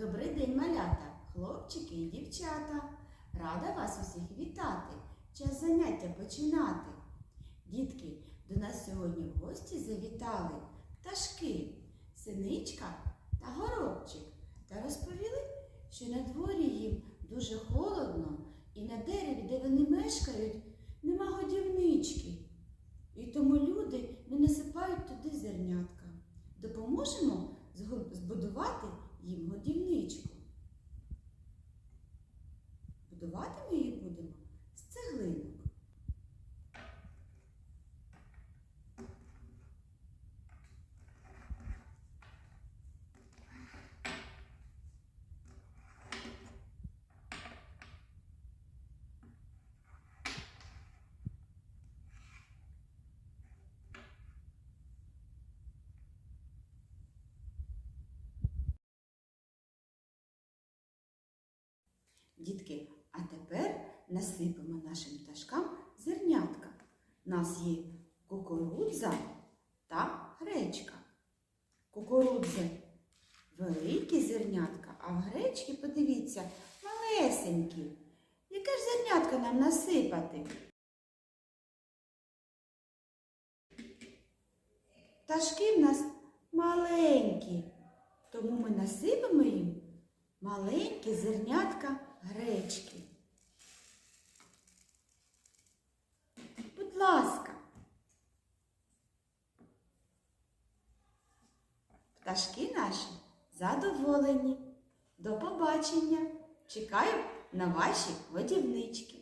Добрий день, малята, хлопчики і дівчата. Рада вас усіх вітати. Час заняття починати. Дітки, до нас сьогодні в гості завітали пташки, синичка та горобчик та розповіли, що на дворі їм дуже холодно і на дереві, де вони мешкають, нема годівнички. І тому люди не насипають туди зернятка. Допоможемо збудувати їм годівничку. Будувати ми її будемо з цеглинок. Дітки, а тепер насипемо нашим пташкам зернятка. У нас є кукурудза та гречка. Кукурудзи великі зернятка, а гречки, подивіться, малесенькі. Яке ж зернятка нам насипати? Пташки в нас маленькі, тому ми насипемо їм маленькі зернятка гречки. Будь ласка. Пташки наші задоволені. До побачення. Чекаю на ваші годівнички.